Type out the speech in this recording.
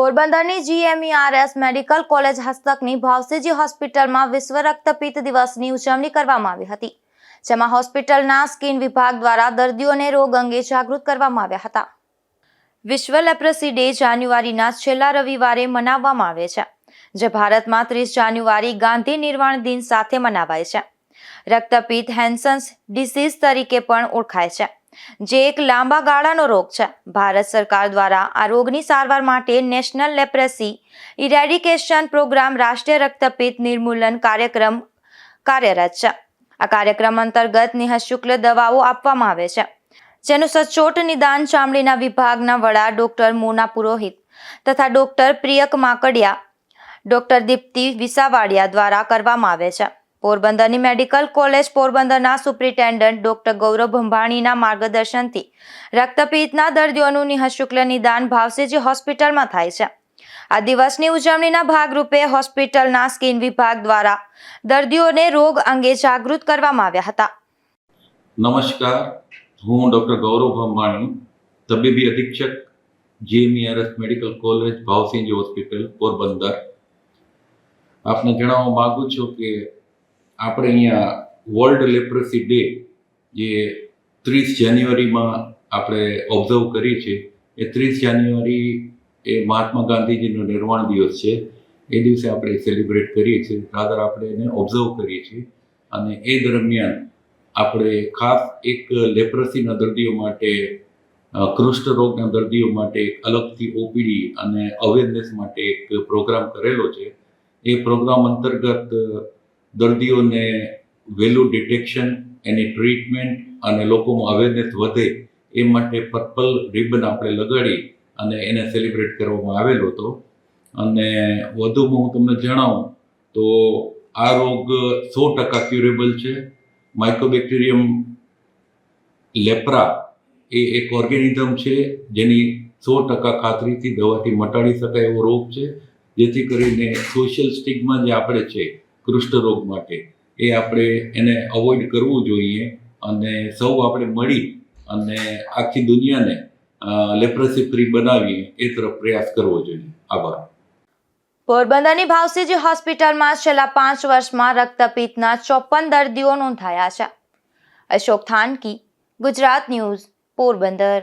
પોરબંદરની GMERS medical college હસ્તકની ભાવસીજી હોસ્પિટલમાં વિશ્વ રક્તપિત્ત દિવસની ઉજવણી કરવામાં આવી હતી, જેમાં હોસ્પિટલના સ્કિન વિભાગ દ્વારા દર્દીઓને રોગ અંગે જાગૃત કરવામાં આવ્યા હતા. વિશ્વ લેપ્રસી ડે જાન્યુઆરીના છેલ્લા રવિવારે મનાવવામાં આવે છે, જે ભારતમાં ત્રીસ જાન્યુઆરી ગાંધી નિર્વાણ દિન સાથે મનાવાય છે. રક્તપિત્ત હેન્સન્સ ડિસીઝ તરીકે પણ ઓળખાય છે. જે એક લાંબા ગાળાનો રોગ છે. ભારત સરકાર દ્વારા આ રોગની સારવાર માટે નેશનલ લેપ્રેસી ઇરેડિકેશન પ્રોગ્રામ રાષ્ટ્રીય રક્તપિત નિર્મૂલન કાર્યક્રમ કાર્યરત છે. આ કાર્યક્રમ અંતર્ગત નિઃશુલ્ક દવાઓ આપવામાં આવે છે. જેનું સચોટ નિદાન ચામડીના વિભાગના વડા ડોક્ટર મોના પુરોહિત તથા ડોક્ટર પ્રિયક માકડિયા, ડોક્ટર દીપ્તિ વિસાવાડિયા દ્વારા કરવામાં આવે છે. પોરબંદરની મેડિકલ કોલેજ પોરબંદરના સુપ્રિન્ટેન્ડન્ટ ડોક્ટર ગૌરવ ભંભાણીના માર્ગદર્શનથી રક્તપિત્તના દર્દીઓનું નિઃશુલ્ક નિદાન ભાવસેજી હોસ્પિટલમાં થાય છે. આ દિવસની ઉજવણીના ભાગરૂપે હોસ્પિટલના સ્કિન વિભાગ દ્વારા દર્દીઓને રોગ અંગે જાગૃત કરવામાં આવ્યા હતા. નમસ્કાર, હું ડોક્ટર ગૌરવ ભંભાણી, તબીબી અધિક્ષક GMERS medical college Bhavsinhji hospital Porbandar. આપને જણાવવા માગું છું કે આપણે અહીંયા વર્લ્ડ લેપ્રસી ડે જે ત્રીસ જાન્યુઆરીમાં આપણે ઓબ્ઝર્વ કરી છે એ ત્રીસ જાન્યુઆરી એ મહાત્મા ગાંધીજીનો નિર્વાણ દિવસ છે. એ દિવસે આપણે સેલિબ્રેટ કરીએ છીએ. રાદર આપણે એને ઓબ્ઝર્વ કરીએ છીએ. અને એ દરમિયાન આપણે ખાસ એક લેપ્રસીના દર્દીઓ માટે કૃષ્ણ રોગના દર્દીઓ માટે એક અલગથી ઓપીડી અને અવેરનેસ માટે એક પ્રોગ્રામ કરેલો છે. એ પ્રોગ્રામ અંતર્ગત દર્દીઓને વહેલું ડિટેક્શન એની ટ્રીટમેન્ટ અને લોકોમાં અવેરનેસ વધે એ માટે પર્પલ રિબન આપણે લગાડી અને એને સેલિબ્રેટ કરવામાં આવેલો હતો. અને વધુમાં હું તમને જણાવું તો આ રોગ સો ટકા ક્યુરેબલ છે. માઇકોબેક્ટેરિયમ લેપ્રા એ એક ઓર્ગેનિઝમ છે જેની સો ટકા ખાતરીથી દવાથી મટાડી શકાય એવો રોગ છે. જેથી કરીને સોશિયલ સ્ટિકમાં જે આપણે છે કૃષ્ણ રોગ માટે. એ આપણે એને અવોઇડ કરવું જોઈએ અને સૌ આપણે મળી અને આખી દુનિયાને લેપ્રસી ફ્રી બનાવીએ એ તરફ પ્રયાસ કરવો જોઈએ. આભાર. પોરબંદરની ભાવસીજી હોસ્પિટલમાં છેલ્લા પાંચ વર્ષમાં રક્તપિત્તના ચોપન દર્દીઓ નોંધાયા છે. અશોક થાનકી, ગુજરાત ન્યૂઝ, પોરબંદર.